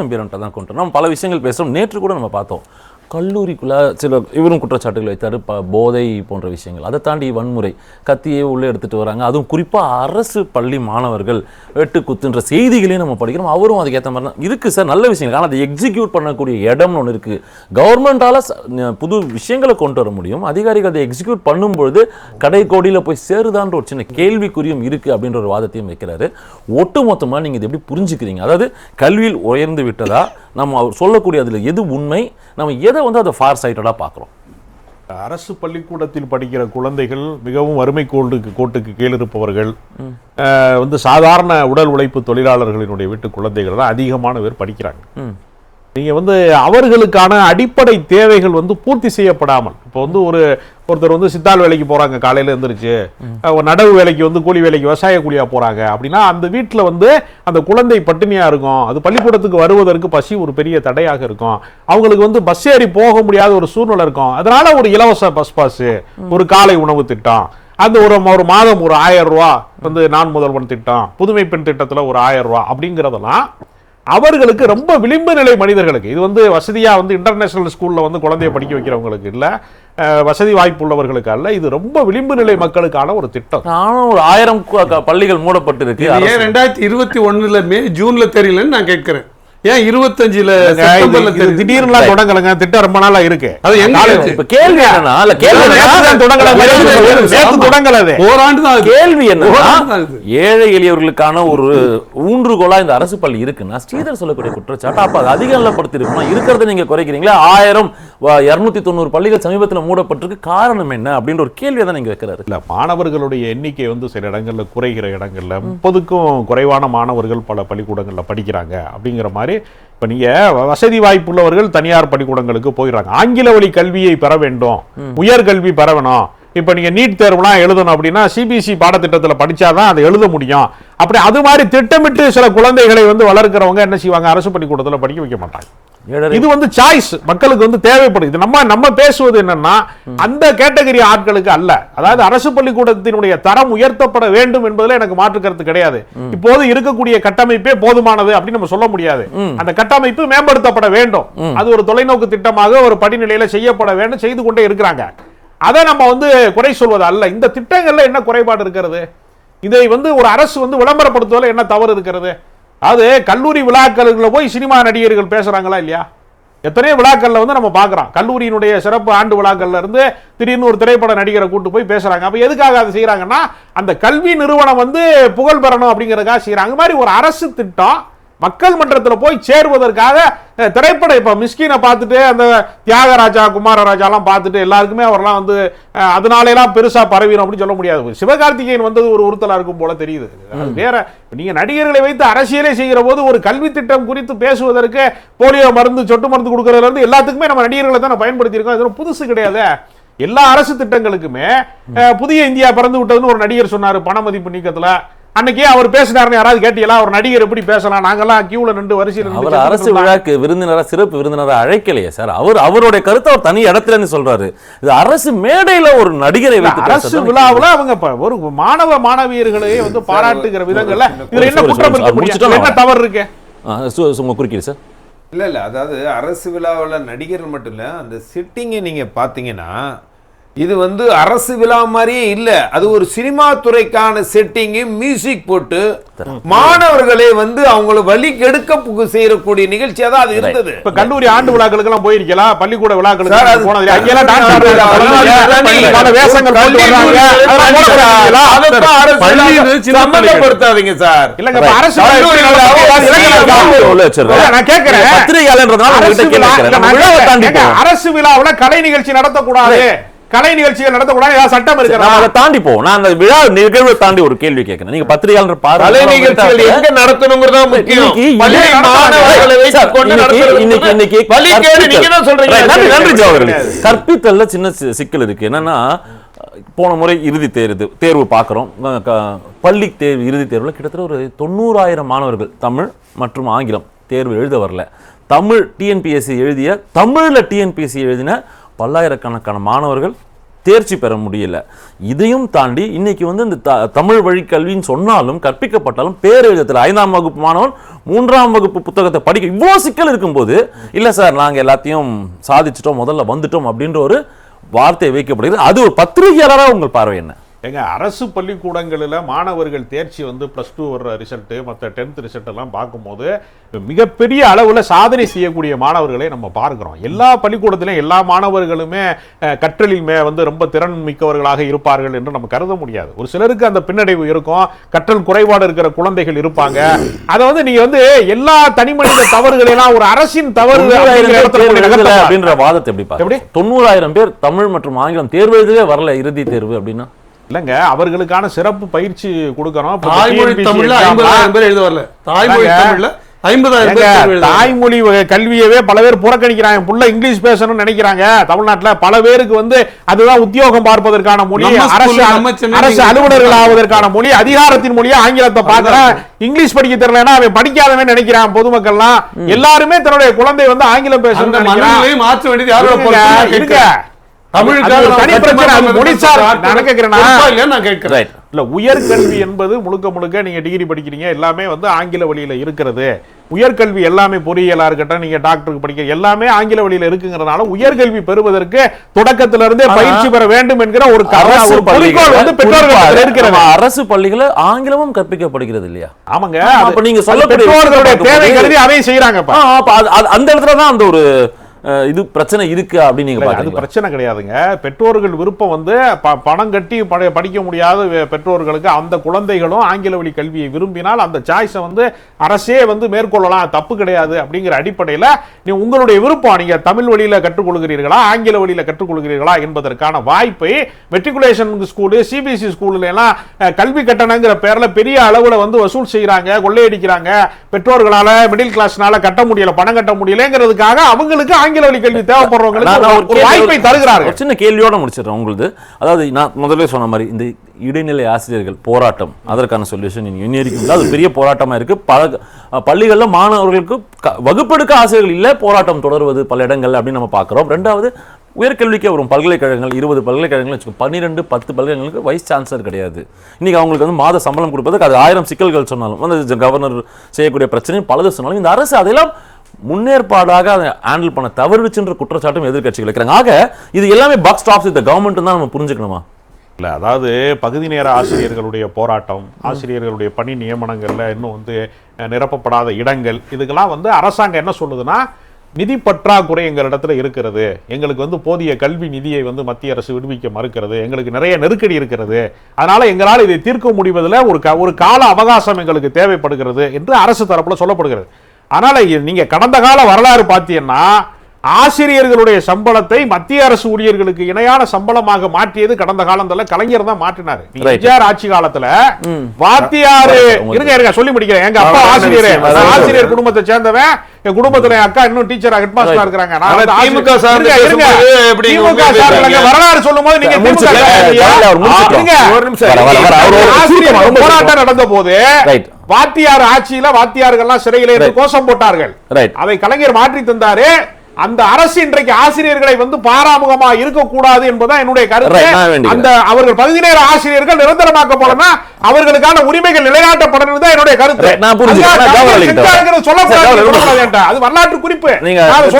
நம்பியன்ட்ட தான் கொண்டு நம்ம பல விஷயங்கள் பேசுகிறோம் நேற்று கூட நம்ம பார்த்தோம். கல்லூரிக்குள்ளே சில இவரும் குற்றச்சாட்டுகள் வைத்தார் ப போதை போன்ற விஷயங்கள். அதை தாண்டி வன்முறை கத்தியே உள்ளே எடுத்துகிட்டு வராங்க. அதுவும் குறிப்பாக அரசு பள்ளி மாணவர்கள் வெட்டு குத்துன்ற செய்திகளையும் நம்ம படிக்கிறோம். அவரும் அதுக்கேற்ற மாதிரி தான். இருக்குது சார் நல்ல விஷயங்கள். ஆனால் அதை எக்ஸிக்யூட் பண்ணக்கூடிய இடம்னு ஒன்று இருக்குது கவர்மெண்ட்டால் புது விஷயங்களை கொண்டு வர முடியும். அதிகாரிகள் அதை எக்ஸிக்யூட் பண்ணும்பொழுது கடைக்கோடியில் போய் சேருதான்ற ஒரு சின்ன கேள்விக்குறியும் இருக்குது அப்படின்ற ஒரு வாதத்தையும் வைக்கிறாரு. ஒட்டு மொத்தமாக நீங்கள் இது எப்படி புரிஞ்சுக்கிறீங்க? அதாவது கல்வியில் உயர்ந்து விட்டதா? நம்ம அவர் சொல்லக்கூடிய அதில் எது உண்மை நம்ம எதை வந்து அதை ஃபார் சைட்டடாக பார்க்குறோம். அரசு பள்ளிக்கூடத்தில் படிக்கிற குழந்தைகள் மிகவும் வறுமை கோட்டுக்கு கோட்டுக்கு கீழ் இருப்பவர்கள் அஹ், வந்து சாதாரண உடல் உழைப்பு தொழிலாளர்களினுடைய வீட்டு குழந்தைகள் தான் அதிகமான பேர் படிக்கிறாங்க. ம் நீங்க வந்து அவர்களுக்கான அடிப்படை தேவைகள் வந்து பூர்த்தி செய்யப்படாமல் இப்போ வந்து ஒரு ஒருத்தர் வந்து சித்தாள் வேலைக்கு போறாங்க காலையில எழுந்திருச்சு நடவு வேலைக்கு வந்து கூலி வேலைக்கு விவசாய கூலியா போறாங்க அப்படின்னா அந்த வீட்டுல வந்து அந்த குழந்தை பட்டினியா இருக்கும். அது பள்ளிக்கூடத்துக்கு வருவதற்கு பசி ஒரு பெரிய தடையாக இருக்கும். அவங்களுக்கு வந்து பஸ் ஏறி போக முடியாத ஒரு சூழ்நிலை இருக்கும். அதனால ஒரு இலவச பஸ் பாஸ் ஒரு காலை உணவு திட்டம். அந்த ஒரு ஒரு மாதம் ஒரு ஆயிரம் ரூபா வந்து நான் முதல்வன் திட்டம் புதுமை பெண் திட்டத்துல ஒரு ஆயிரம் ரூபா அப்படிங்கிறதெல்லாம் அவர்களுக்கு ரொம்ப விளிம்பு நிலை மனிதர்களுக்கு. இது வந்து வசதியா வந்து இன்டர்நேஷனல் ஸ்கூல்ல வந்து குழந்தைய படிக்க வைக்கிறவங்களுக்கு இல்ல வசதி வாய்ப்பு உள்ளவர்களுக்கு அல்ல. இது ரொம்ப விளிம்பு நிலை மக்களுக்கான ஒரு திட்டம். நானும் ஒரு ஆயிரம் பள்ளிகள் மூடப்பட்டிருக்கு. ஏன் ரெண்டாயிரத்தி இருபத்தி ஒண்ணுல மே ஜூன்ல தெரியலன்னு நான் கேட்கிறேன். ஏன் இருபத்தஞ்சுல திடீர்னுலாம் தொடங்கலைங்க. திட்டம் ரொம்ப நாளா இருக்கு. அது எங்க கேள்வி என்னன்னா தொடங்கல. ஓராண்டு தான். கேள்வி என்னன்னா ஆகுது. ஏழை எளியவர்களுக்கான ஒரு ஊன்றுகோலா இந்த அரசு பள்ளி இருக்குன்னா ஸ்ரீதர் சொல்லக்கூடிய குற்றச்சாட்டு அப்ப அது அதிக நிலப்படுத்தி இருக்கணும் இருக்கிறத நீங்க குறைக்கிறீங்களா? ஆயிரம் இருநூத்தி தொண்ணூறு பள்ளிகள் சமீபத்துல மூடப்பட்டிருக்கு. காரணம் என்ன? அப்படின்ற ஒரு கேள்வியை தான் நீங்க வைக்கிறாரு. இல்ல மாணவர்களுடைய எண்ணிக்கை வந்து சில இடங்கள்ல குறைகிற இடங்கள்ல முப்பதுக்கும் குறைவான மாணவர்கள் பல பள்ளிக்கூடங்கள்ல படிக்கிறாங்க. அப்படிங்கிற மாதிரி இப்ப நீங்க வ- வசதி வாய்ப்புள்ளவர்கள் தனியார் பள்ளிக்கூடங்களுக்கு போயிடுறாங்க. ஆங்கில வழி கல்வியை பெற வேண்டும். உயர் கல்வி பெற வேணும் இப்ப நீங்க நீட் தேர்வுலாம் எழுதணும் அப்படின்னா சிபிஎஸ்இ பாடத்திட்டத்துல படிச்சாதான் அதை எழுத முடியும். அப்படி அது மாதிரி திட்டமிட்டு சில குழந்தைகளை வந்து வளர்க்கிறவங்க என்ன செய்வாங்க? அரசு பள்ளிக்கூடத்துல படிக்க வைக்க மாட்டாங்க. இது வந்து சாய்ஸ் மக்களுக்கு வந்து தேவைப்படுது இது நம்ம நம்ம பேசுவது என்னன்னா அந்த கேட்டகரி ஆட்களுக்கு அல்ல. அதாவது அரசு பள்ளிக்கூடத்தினுடைய தரம் உயர்த்தப்பட வேண்டும் என்பதுல எனக்கு மாற்று கருத்து கிடையாது. இப்போது இருக்கக்கூடிய கட்டமைப்பே போதுமானது அப்படின்னு நம்ம சொல்ல முடியாது. அந்த கட்டமைப்பு மேம்படுத்தப்பட வேண்டும். அது ஒரு தொலைநோக்கு திட்டமாக ஒரு படிநிலையில செய்யப்பட வேண்டும் செய்து கொண்டே இருக்கிறாங்க. அதை நம்ம வந்து குறை சொல்வது அல்ல. இந்த திட்டங்கள்ல என்ன குறைபாடு இருக்கிறது? இதை வந்து ஒரு அரசு வந்து விளம்பரப்படுத்துவதில் என்ன தவறு இருக்கிறது? அது கல்லூரி விழாக்களில் போய் சினிமா நடிகர்கள் பேசுகிறாங்களா இல்லையா? எத்தனையோ விழாக்களில் வந்து நம்ம பார்க்குறோம். கல்லூரியினுடைய சிறப்பு ஆண்டு விழாக்கள்ல இருந்து திடீர்னு ஒரு திரைப்பட நடிகரை கூட்டு போய் பேசுகிறாங்க அப்போ எதுக்காக அதை செய்கிறாங்கன்னா அந்த கல்வி நிறுவனம் வந்து புகழ் பெறணும் அப்படிங்கிறதுக்காக செய்கிறாங்க அந்த மாதிரி ஒரு அரசு திட்டம் மக்கள் மன்றத்துல போய் சேருவதற்காக திரைப்பட இப்ப மிஸ்கினை பார்த்துட்டு அந்த தியாகராஜா குமாரராஜாலாம் பார்த்துட்டு எல்லாருக்குமே அவர்லாம் வந்து அஹ், அதனால எல்லாம் பெருசா பரவிடும் அப்படின்னு சொல்ல முடியாது. சிவகார்த்திகேயன் வந்தது ஒரு உறுத்தலா இருக்கும் போல தெரியுது. வேற நீங்க நடிகர்களை வைத்து அரசியலே செய்கிற போது ஒரு கல்வி திட்டம் குறித்து பேசுவதற்கு போலியோ மருந்து சொட்டு மருந்து கொடுக்கறதுல இருந்து எல்லாத்துக்குமே நம்ம நடிகர்களை தான் பயன்படுத்தி இருக்கோம் இது புதுசு கிடையாது. எல்லா அரசு திட்டங்களுக்குமே புதிய இந்தியா பிறந்து விட்டதுன்னு ஒரு நடிகர் சொன்னாரு பண மதிப்பு நீக்கத்துல. அன்னைக்கே அவர் பேசினாருன்னு யாராவது கேட்டீங்களா? ஒரு நடிகர் எப்படி பேசலாம்? நாங்கெல்லாம் கியூல நின்று வரிசையில் அவர் அரசு விழாக்கு விருந்தினரா சிறப்பு விருந்தினரா அழைக்கலையே சார். அவர் அவருடைய கருத்தை அவர் தனி இடத்துல இருந்து சொல்றாரு. இது அரசு மேடையில ஒரு நடிகரை வைத்து அரசு விழாவுல அவங்க ஒரு மாணவ மாணவியர்களையே வந்து பாராட்டுகிற விதங்கள்ல இதுல என்ன குற்றம் இருக்க முடியும் என்ன தவறு இருக்கு? குறுக்கீடு சார். இல்ல இல்ல அதாவது அரசு விழாவில் நடிகர்கள் மட்டும் இல்ல அந்த சிட்டிங்கை நீங்க பாத்தீங்கன்னா இது வந்து அரசு விழா மாதிரியே இல்ல. அது ஒரு சினிமா துறைக்கான செட்டிங்கு மியூசிக் போட்டு மாணவர்களை வந்து அவங்கள வழி கெடுக்க செய்யக்கூடிய நிகழ்ச்சியா தான் அது இருந்தது. இப்ப கல்லூரி ஆண்டு விழாக்களுக்கு? எல்லாம் போயிருக்கலாம் பள்ளிக்கூட விழாக்களுக்கு சம்பந்தப்படுத்தாதீங்க சார். இல்லங்க அரசு நான் கேட்கிறேன். போவோம். அரசு விழாவுல கலை நிகழ்ச்சி நடத்தக்கூடாது. கலை நிகழ்ச்சிகள் நடத்தக்கூடாது ஏதாவது சட்டம் இருக்கிறதா? அதை தாண்டி போவோம். நான் அந்த விழா நிகழ்வை தாண்டி ஒரு கேள்வி கேட்கிறேன். நீங்க பத்திரிகையாளர் பார்வை கலை நிகழ்ச்சிகள் எங்க நடத்தணுங்கிறது முக்கியம். இன்னைக்கு இன்னைக்கு நன்றி நன்றி ஜோ அவர்களே. கிடையாது. கற்பித்தல்ல சின்ன சிக்கல் இருக்கு. என்னன்னா போன முறை இறுதி தேர்வு தேர்வு பார்க்குறோம். பள்ளி தேர்வு இறுதி தேர்வில் கிட்டத்தட்ட ஒரு தொண்ணூறாயிரம் மாணவர்கள் தமிழ் மற்றும் ஆங்கிலம் தேர்வு எழுத வரல. தமிழ் டிஎன்பிஎஸ்சி எழுதிய தமிழில் டிஎன்பிஎஸ்சி எழுதின பல்லாயிரக்கணக்கான மாணவர்கள் தேர்ச்சி பெற முடியல. இதையும் தாண்டி இன்னைக்கு வந்து இந்த த- தமிழ் வழி கல்வின்னு சொன்னாலும் கற்பிக்கப்பட்டாலும் பேரெழுதத்தில் ஐந்தாம் வகுப்பு மாணவன் மூன்றாம் வகுப்பு புத்தகத்தை படிக்க இவ்வளோ சிக்கல் இருக்கும்போது இல்லை சார் நாங்கள் எல்லாத்தையும் சாதிச்சிட்டோம் முதல்ல வந்துட்டோம் அப்படின்ற ஒரு வார்த்தை வைக்கப்படுகிறது. அது ஒரு பத்திரிகையாளராக உங்கள் பார்வை என்ன? எங்க அரசு பள்ளிக்கூடங்களில் மாணவர்கள் தேர்ச்சி வந்து ப்ளஸ் டூ வர்ற ரிசல்ட்டு மற்ற டென்த் ரிசல்ட் எல்லாம் பார்க்கும்போது மிகப்பெரிய அளவில் சாதனை செய்யக்கூடிய மாணவர்களை நம்ம பார்க்கிறோம். எல்லா பள்ளிக்கூடத்திலும் எல்லா மாணவர்களுமே கற்றலில் மே வந்து ரொம்ப திறன் மிக்கவர்களாக இருப்பார்கள் என்று நம்ம கருத முடியாது. ஒரு சிலருக்கு அந்த பின்னடைவு இருக்கும் கற்றல் குறைபாடு இருக்கிற குழந்தைகள் இருப்பாங்க. அதை வந்து நீங்க வந்து எல்லா தனி மனித தவறுகளெல்லாம் ஒரு அரசின் தவறு. அப்படின்ற வாதத்தை எப்படி எப்படி? தொண்ணூறாயிரம் பேர் தமிழ் மற்றும் ஆங்கிலம் தேர்வு எழுதவே வரல இறுதி தேர்வு அப்படின்னா? இல்லங்க அவர்களுக்கான சிறப்பு பயிற்சி கொடுக்கறோம் தாய்மொழி தமிழ்ல ஐம்பதாயிரம் பேர் எழுத வரல தாய்மொழி தமிழ்ல. தாய்மொழி கல்வியவே பல பேர் புறக்கணிக்கிறாங்க. புள்ள இங்கிலீஷ் பேசணும்னு நினைக்கிறாங்க. தமிழ்நாட்டுல பல பேருக்கு வந்து அதுதான் உத்தியோகம் பார்ப்பதற்கான மொழி அரசு அரசு அலுவலர்கள் ஆவதற்கான மொழி அதிகாரத்தின் மொழியா ஆங்கிலத்தை பார்க்கறேன் இங்கிலீஷ் படிக்க தெரியலன்னா அவன் படிக்காதவன் நினைக்கிறான் பொதுமக்கள்லாம். எல்லாருமே தன்னுடைய குழந்தை வந்து ஆங்கிலம் மனநிலையை மாற்ற வேண்டியது உயர்கல்வி என்பது முழுக்க முழுக்க நீங்க டிகிரி படிக்கிறீங்க. எல்லாமே வந்து ஆங்கில வழியில இருக்கிறது. உயர்கல்வி எல்லாமே பொறியியலா இருக்கட்டும் நீங்க டாக்டருக்கு படிக்க எல்லாமே ஆங்கில வழியில இருக்குங்கிறதுனால உயர்கல்வி பெறுவதற்கு தொடக்கத்துல இருந்தே பயிற்சி பெற வேண்டும் என்கிற ஒரு அரசு வந்து பள்ளிகள் பெற்றோர்கள் இருக்கிறது. நம்ம அரசு பள்ளிகள ஆங்கிலமும் கற்பிக்கப்படுகிறது இல்லையா? ஆமாங்க. அப்ப நீங்க சொல்லக்கூடிய தேவை கருதி அதையும் அது- அந்த இடத்துல தான் அந்த ஒரு இது பிரச்சனை இருக்கு அப்படின்னு நீங்க இல்ல, அது பிரச்சனை கிடையாதுங்க. பெற்றோர்கள் விருப்பம் வந்து பணம் கட்டி படி- படிக்க முடியாத பெற்றோர்களுக்கு அந்த குழந்தைகளும் ஆங்கில வழி கல்வியை விரும்பினால் அந்த சாய்ஸை வந்து அரசே வந்து மேற்கொள்ளலாம். தப்பு கிடையாது அப்படிங்கிற அடிப்படையில் நீ உங்களுடைய விருப்பம் நீங்க தமிழ் வழியில கற்றுக்கொள்கிறீர்களா ஆங்கில வழியில கற்றுக்கொள்கிறீர்களா என்பதற்கான வாய்ப்பை மெட்ரிகுலேஷன் ஸ்கூலு சிபிஎஸ்சி ஸ்கூல்ல எல்லாம் அஹ், கல்வி கட்டணங்கிற பேர்ல பெரிய அளவுல வந்து வசூல் செய்யறாங்க கொள்ளையடிக்கிறாங்க. பெற்றோர்களால மிடில் கிளாஸ்னால கட்ட முடியல பணம் கட்ட முடியலங்கிறதுக்காக அவங்களுக்கு ஆங்கில வழி கல்வி தேவைப்படுறவங்களுக்கு ஒரு வாய்ப்பை தருகிறார்கள். சின்ன கேள்வியோட முடிச்சிடுறேன் உங்களுது. அதாவது நான் முதல்ல சொன்ன மாதிரி இந்த இடைநிலை ஆசிரியர்கள் போராட்டம் அதற்கான சொல்யூஷன் வரைக்கும் அது பெரிய போராட்டமா இருக்கு. பல பள்ளிகள்ல மாணவர்களுக்கு வகுப்பெடுக்க ஆசிரியர்கள் இல்ல போராட்டம் தொடர்வது பல இடங்கள்ல அப்படின்னு நம்ம பார்க்கிறோம். ரெண்டாவது உயர்கல்விக்கு வரும் பல்கலைக்கழகங்கள் இருபது பல்கலைக்கழகங்கள் வச்சுக்கோ பன்னிரெண்டு பத்து பல்கலைக்கழகங்களுக்கு வைஸ் சான்சலர் கிடையாது. இன்னைக்கு அவங்களுக்கு வந்து மாத சம்பளம் கொடுப்பதுக்கு அது ஆயிரம் சிக்கல்கள் சொன்னாலும் வந்து கவர்னர் செய்யக்கூடிய பிரச்சனையும் பலது சொன்னாலும் இந்த அரசு அதெல்லாம் முன்னேற்பாடாக அதை ஹேண்டில் பண்ண தவறுச்சுன்ற குற்றச்சாட்டும் எதிர்க்கட்சிகள் இருக்கிறாங்க. ஆக இது எல்லாமே பக் ஸ்டாப்ஸ் இந்த கவர்மெண்ட் தான் நம்ம புரிஞ்சுக்கணுமா? இல்லை அதாவது பகுதி நேர ஆசிரியர்களுடைய போராட்டம் ஆசிரியர்களுடைய பணி நியமனங்களில் இன்னும் வந்து நிரப்பப்படாத இடங்கள் இதுக்கெல்லாம் வந்து அரசாங்கம் என்ன சொல்லுதுன்னா நிதி பற்றாக்குறை எங்களிடத்துல இருக்கிறது. எங்களுக்கு வந்து போதிய கல்வி நிதியை வந்து மத்திய அரசு விடுவிக்க மறுக்கிறது. எங்களுக்கு நிறைய நெருக்கடி இருக்கிறது. அதனால் எங்களால் இதை தீர்க்க முடிவதில் ஒரு க- ஒரு கால அவகாசம் எங்களுக்கு தேவைப்படுகிறது என்று அரசு தரப்பில் சொல்லப்படுகிறது. அதனால நீங்கள் கடந்த கால வரலாறு பார்த்தீங்கன்னா ஆசிரியர்களுடைய சம்பளத்தை மத்திய அரசு ஊழியர்களுக்கு இணையான சம்பளமாக மாற்றியது கடந்த காலத்துல கலைஞர் தான் மாற்றினாரு நீங்க. எம்ஜிஆர் ஆட்சி காலத்துல வாத்தியாரு இருங்க இருங்க சொல்லி முடிக்கிறேன் எங்க அப்பா ஆசிரியர் ஆசிரியர் குடும்பத்தை சேர்ந்தவன் என் குடும்பத்துல என் அக்கா இன்னும் டீச்சரா ஹெட் மாஸ்டரா ஆசிரியர்- திமுக எப்படி திமுக பேசுறீங்க? வரலாறு நீங்க அவர் முடிச்சுக்கலாம். இருங்க. ஒரு நிமிஷம் ஆசிரியர் போராட்டம் நடந்த போது. வாத்தியார் ஆட்சியில வாத்தியார்கள்லாம் சிறையில இருந்து. கோஷம் போட்டார்கள். அதை கலைஞர் மாற்றி தந்தாரு அந்த அரசு இன்றைக்கு ஆசிரியர்களை வந்து பாராமுகமா இருக்கக்கூடாது என்பதுதான் என்னுடைய கருத்து. அந்த அவர்கள் பகுதி நேர ஆசிரியர்கள் நிரந்தரமாக்கப்படனா அவர்களுக்கான உரிமைகள் நிலைநாட்டப்படணும் தான் என்னுடைய கருத்து. சொல்லக்கூடாது. அது வரலாற்று குறிப்பு. நான் அதை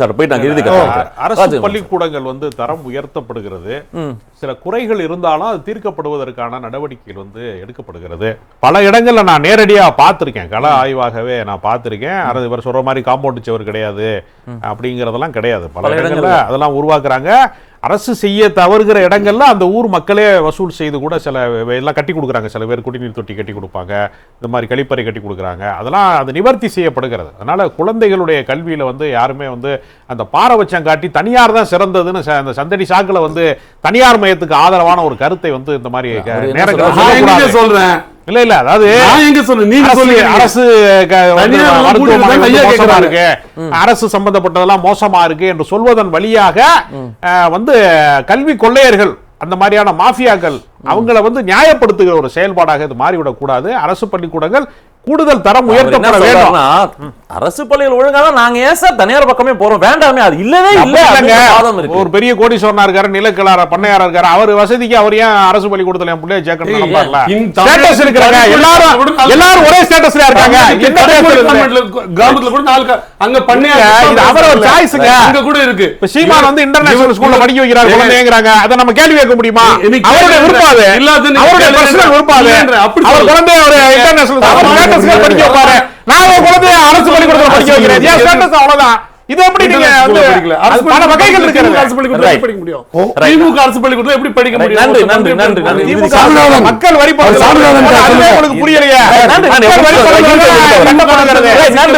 சார் போயிட்டாங்க இறுதி. அரசு. பள்ளிக்கூடங்கள் வந்து தரம் உயர்த்தப்படுகிறது. சில குறைகள் இருந்தாலும் அது தீர்க்கப்படுவதற்கான நடவடிக்கைகள் வந்து எடுக்கப்படுகிறது. பல இடங்கள்ல நான் நேரடியா பார்த்திருக்கேன். கள ஆய்வாகவே நான் பார்த்திருக்கேன். இவர் சொல்ற மாதிரி காம்பவுண்ட் சுவர் கிடையாது அப்படிங்கறதெல்லாம் கிடையாது. பல இடங்கள்ல. அதெல்லாம் உருவாக்குறாங்க. அரசு செய்ய தவறுகிற இடங்கள்ல அந்த ஊர் மக்களே வசூல் செய்து கூட சில எல்லாம் கட்டி கொடுக்குறாங்க. சில பேர் குடிநீர் தொட்டி கட்டி கொடுப்பாங்க. இந்த மாதிரி கழிப்பறை கட்டி கொடுக்குறாங்க. அதெல்லாம் அது நிவர்த்தி செய்யப்படுகிறது. அதனால குழந்தைகளுடைய கல்வியில வந்து யாருமே வந்து அந்த பாரபட்சம் காட்டி தனியார் தான் சிறந்ததுன்னு அந்த சந்தடி சாக்குல வந்து தனியார் மையத்துக்கு ஆதரவான ஒரு கருத்தை வந்து இந்த மாதிரி க- இல்ல இல்ல அதாவது எங்க சொல்றேன் நீங்க சொல்லுங்க. அரசு. இருக்கு. அரசு சம்பந்தப்பட்டதெல்லாம் மோசமா இருக்கு என்று சொல்வதன் வழியாக வந்து கல்வி கொள்ளையர்கள் அந்த மாதிரியான மாஃபியாக்கள் அவங்கள வந்து நியாயப்படுத்துகிற ஒரு செயல்பாடாக இது மாறிவிடக் கூடாது அரசு பள்ளிக்கூடங்கள் கூடுதல் தரம் உயர்த்தப்பட வேண்டும். அரசு பள்ளிகள் ஒழுங்காக நாங்க ஏன் சார் தனியார் பக்கமே போறோம்? வேண்டாமே அது இல்லவே இல்ல. ஒரு பெரிய கோடீஸ்வரனா இருக்காரு நிலக்கிழார பண்ணையாரா இருக்காரு. அவர் வசதிக்கு அவர் ஏன் அரசு பள்ளிக்கூடத்துல என் பிள்ளைய ஸ்டேட்டஸ் இருக்கிறாங்க தமிழ் எல்லாரும் எல்லாரும் ஒரே ஸ்டேட்டஸ்ல இருக்காங்க? கிராமத்துல கூட நாலு அங்க பண்ணையார் இது அவரோட choiceங்க. அங்க கூட இருக்கு. இப்ப சீமான் வந்து இன்டர்நேஷனல் ஸ்கூல்ல படிக்க வைக்கிறார் குழந்தைங்கிறாங்க. அதை நம்ம கேள்வி கேட்க முடியுமா? அவருடைய விருப்பம் அது அவருடைய பர்சனல் விருப்பம் அது அவர். குழந்தைய ஒரு இன்டர்நேஷனல் அவர் படிக்க வைப்பாரு. நான் உன் குழந்தைய அரசு பள்ளிக்கூடத்துல படிக்க வைக்கிறேன். ஏன் ஸ்டேட்டஸ் அவ்வளவுதான். இது எப்படி நீங்க வந்து பல வகைகள் இருக்கிறது. அரசு பள்ளிக்கூடத்துல படிக்க முடியும். திமுக அரசு பள்ளிக்கூடத்துல எப்படி படிக்க. முடியும்? நன்றி, நன்றி, நன்றி, நன்றி. மக்கள் வரி. உங்களுக்கு புரியலையே. நன்றி.